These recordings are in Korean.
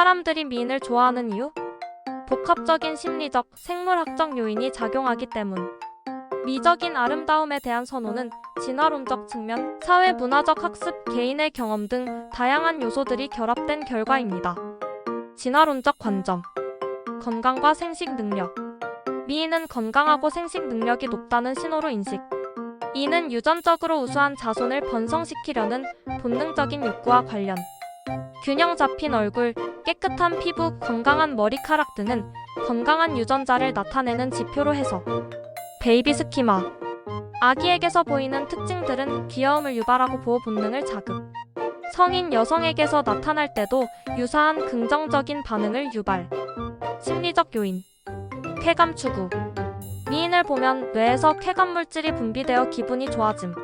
사람들이 미인을 좋아하는 이유? 복합적인 심리적, 생물학적 요인이 작용하기 때문. 미적인 아름다움에 대한 선호는 진화론적 측면, 사회 문화적 학습, 개인의 경험 등 다양한 요소들이 결합된 결과입니다. 진화론적 관점. 건강과 생식 능력. 미인은 건강하고 생식 능력이 높다는 신호로 인식. 이는 유전적으로 우수한 자손을 번성시키려는 본능적인 욕구와 관련. 균형 잡힌 얼굴, 깨끗한 피부, 건강한 머리카락 등은 건강한 유전자를 나타내는 지표로 해석. 베이비 스키마. 아기에게서 보이는 특징들은 귀여움을 유발하고 보호 본능을 자극. 성인 여성에게서 나타날 때도 유사한 긍정적인 반응을 유발. 심리적 요인. 쾌감 추구. 미인을 보면 뇌에서 쾌감 물질이 분비되어 기분이 좋아짐.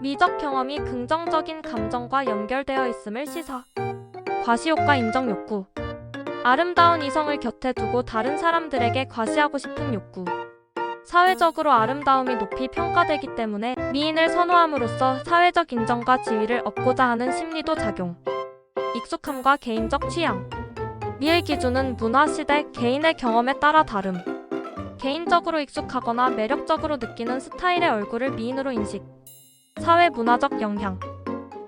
미적 경험이 긍정적인 감정과 연결되어 있음을 시사. 과시효과 인정 욕구. 아름다운 이성을 곁에 두고 다른 사람들에게 과시하고 싶은 욕구. 사회적으로 아름다움이 높이 평가되기 때문에 미인을 선호함으로써 사회적 인정과 지위를 얻고자 하는 심리도 작용. 익숙함과 개인적 취향. 미의 기준은 문화, 시대, 개인의 경험에 따라 다름. 개인적으로 익숙하거나 매력적으로 느끼는 스타일의 얼굴을 미인으로 인식. 사회 문화적 영향.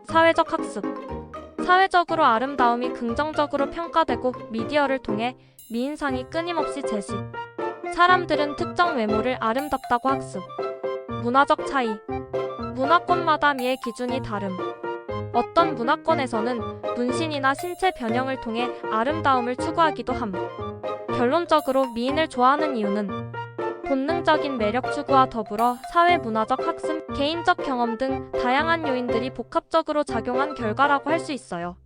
사회적 학습. 사회적으로 아름다움이 긍정적으로 평가되고 미디어를 통해 미인상이 끊임없이 제시. 사람들은 특정 외모를 아름답다고 학습. 문화적 차이. 문화권마다 미의 기준이 다름. 어떤 문화권에서는 문신이나 신체 변형을 통해 아름다움을 추구하기도 함. 결론적으로 미인을 좋아하는 이유는 본능적인 매력 추구와 더불어 사회 문화적 학습, 개인적 경험 등 다양한 요인들이 복합적으로 작용한 결과라고 할 수 있어요.